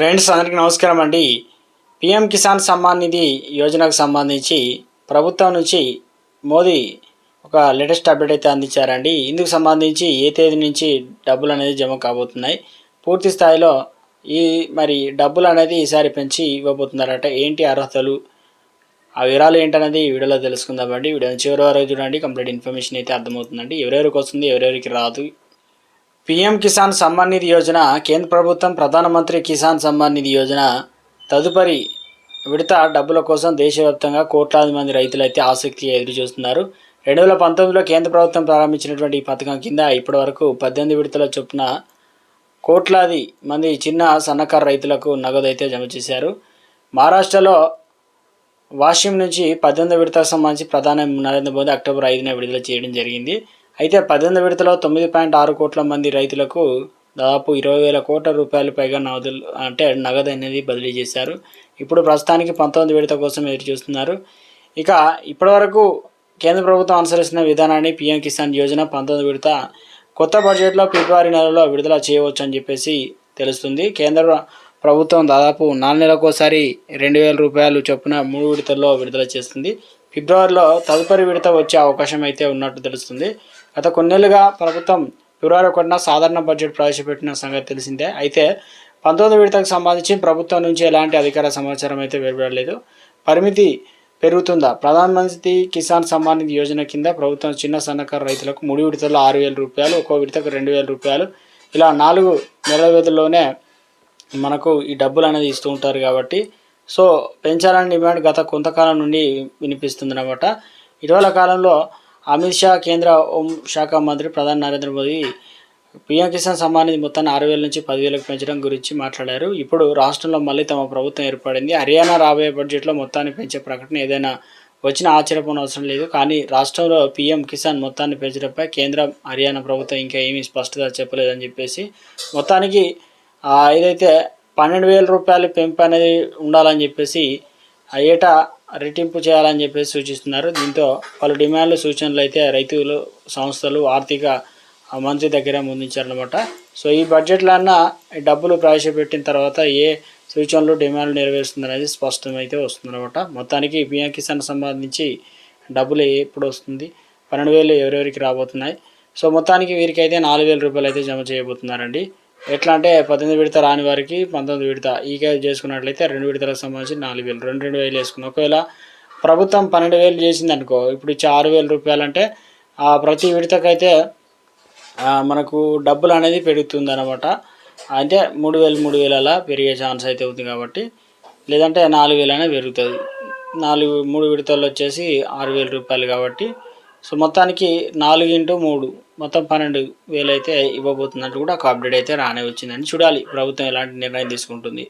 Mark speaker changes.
Speaker 1: Friends అందరికీ నమస్కారం అండి. పిఎం కిసాన్ సమ్మాన్ నిధి యోజనకు సంబంధించి ప్రభుత్వం నుంచి మోదీ ఒక లేటెస్ట్ అప్డేట్ అయితే అందించారండి. ఇందుకు సంబంధించి ఏ తేదీ నుంచి డబ్బులు అనేది జమ కాబోతున్నాయి పూర్తి స్థాయిలో ఈ మరి డబ్బులు అనేది ఈసారి పెంచి ఇవ్వబోతున్నారట. ఏంటి అర్హతలు ఆ వివరాలు ఏంటనేది వీడియోలో తెలుసుకుందామండి. వీడియో చివరి వరకు చూడండి కంప్లీట్ ఇన్ఫర్మేషన్ అయితే అర్థమవుతుందండి. ఎవరెవరికి వస్తుంది ఎవరెవరికి రాదు పీఎం కిసాన్ సమ్మాన్ నిధి యోజన కేంద్ర ప్రభుత్వం ప్రధానమంత్రి కిసాన్ సమ్మాన్ నిధి యోజన తదుపరి విడత డబ్బుల కోసం దేశవ్యాప్తంగా కోట్లాది మంది రైతులు అయితే ఆసక్తిగా ఎదురుచూస్తున్నారు రెండు వేల పంతొమ్మిదిలో కేంద్ర ప్రభుత్వం ప్రారంభించినటువంటి ఈ పథకం కింద ఇప్పటివరకు పద్దెనిమిది విడతల చొప్పున కోట్లాది మంది చిన్న సన్నకారు రైతులకు నగదు అయితే జమ చేశారు. మహారాష్ట్రలో వాషిం నుంచి పద్దెనిమిది విడతకు సంబంధించి ప్రధాని నరేంద్ర మోదీ అక్టోబర్ ఐదున విడుదల చేయడం జరిగింది. అయితే పద్దెనిమిది విడతలో తొమ్మిది పాయింట్ ఆరు కోట్ల మంది రైతులకు దాదాపు ఇరవై వేల కోట్ల రూపాయలు పైగా నగదులు అంటే నగదు అనేది బదిలీ చేశారు. ఇప్పుడు ప్రస్తుతానికి పంతొమ్మిది విడత కోసం ఎదురు చూస్తున్నారు. ఇక ఇప్పటివరకు కేంద్ర ప్రభుత్వం అనుసరిస్తున్న విధానాన్ని పీఎం కిసాన్ యోజన పంతొమ్మిది విడత కొత్త బడ్జెట్లో ఫిబ్రవరి నెలలో విడుదల చేయవచ్చు అని చెప్పేసి తెలుస్తుంది. కేంద్ర ప్రభుత్వం దాదాపు నాలుగు నెలలకోసారి రెండు వేల రూపాయలు చొప్పున మూడు విడతల్లో విడుదల చేస్తుంది. ఫిబ్రవరిలో తదుపరి విడత వచ్చే అవకాశం అయితే ఉన్నట్టు తెలుస్తుంది. గత కొన్నేళ్ళుగా ప్రభుత్వం ఫిబ్రవరి ఒకటిన సాధారణ బడ్జెట్ ప్రవేశపెట్టిన సంగతి తెలిసిందే. అయితే పంతొమ్మిది విడతకు సంబంధించి ప్రభుత్వం నుంచి ఎలాంటి అధికార సమాచారం అయితే వెలువడలేదు. పరిమితి పెరుగుతుందా? ప్రధానమంత్రి కిసాన్ సమ్మాన్ నిధి యోజన కింద ప్రభుత్వం చిన్న సన్నకారు రైతులకు మూడు విడతల్లో ఆరు వేల రూపాయలు ఒక్కో విడతకు రెండు వేల రూపాయలు. ఇలా నాలుగు నెల వ్యవధిలోనే మనకు ఈ డబ్బులు అనేది ఇస్తూ ఉంటారు కాబట్టి. సో పెంచాలని డిమాండ్ గత కొంతకాలం నుండి వినిపిస్తుంది అనమాట ఇటీవల కాలంలో అమిత్ షా కేంద్ర హోం శాఖ మంత్రి ప్రధాని నరేంద్ర మోదీ పీఎం కిసాన్ సమ్మాన్ నిధి మొత్తాన్ని ఆరు వేల నుంచి పదివేలకు పెంచడం గురించి మాట్లాడారు. ఇప్పుడు రాష్ట్రంలో మళ్ళీ తమ ప్రభుత్వం ఏర్పడింది. హర్యానా రాబోయే బడ్జెట్లో మొత్తాన్ని పెంచే ప్రకటన ఏదైనా వచ్చిన ఆశ్చర్యపోనవసరం లేదు. కానీ రాష్ట్రంలో పీఎం కిసాన్ మొత్తాన్ని పెంచడంపై కేంద్రం హర్యానా ప్రభుత్వం ఇంకా ఏమీ స్పష్టత చెప్పలేదని చెప్పేసి మొత్తానికి ఏదైతే పన్నెండు వేల రూపాయల పెంపు అనేది ఉండాలని చెప్పేసి ఏటా రెట్టింపు చేయాలని చెప్పేసి సూచిస్తున్నారు. దీంతో పలు డిమాండ్లు సూచనలు అయితే రైతులు సంస్థలు ఆర్థిక మంత్రి దగ్గర ముందుంచారనమాట సో ఈ బడ్జెట్లో అన్న ఈ డబ్బులు ప్రవేశపెట్టిన తర్వాత ఏ సూచనలు డిమాండ్లు నెరవేరుస్తుందనేది స్పష్టమైతే వస్తుందన్నమాట. మొత్తానికి పిఎం కిసాన్ సంబంధించి డబ్బులు ఎప్పుడు వస్తుంది? పన్నెండు వేలు ఎవరెవరికి రాబోతున్నాయి? సో మొత్తానికి వీరికైతే నాలుగు వేల రూపాయలు అయితే జమ చేయబోతున్నారండి. ఎట్లా అంటే పద్దెనిమిది విడత రాని వారికి పంతొమ్మిది విడత. ఈకే చేసుకున్నట్లయితే రెండు విడతలకు సంబంధించి నాలుగు వేలు రెండు రెండు వేలు వేసుకున్నాం ఒకవేళ ప్రభుత్వం పన్నెండు వేలు చేసింది అనుకో ఇప్పుడు ఇచ్చే ఆరు వేల రూపాయలు అంటే ఆ ప్రతి విడతకైతే మనకు డబ్బులు అనేది పెరుగుతుంది అనమాట అంటే మూడు వేలు మూడు వేలు అలా పెరిగే ఛాన్స్ అయితే ఉంది కాబట్టి లేదంటే నాలుగు వేలు అనేది పెరుగుతుంది. నాలుగు మూడు విడతలు వచ్చేసి ఆరు వేల రూపాయలు కాబట్టి సో మొత్తానికి నాలుగు ఇంటూ మూడు. మొత్తం పన్నెండు వేలు అయితే ఇవ్వబోతున్నట్టు కూడా ఒక అప్డేట్ అయితే రానే వచ్చిందని చూడాలి ప్రభుత్వం ఎలాంటి నిర్ణయం తీసుకుంటుంది.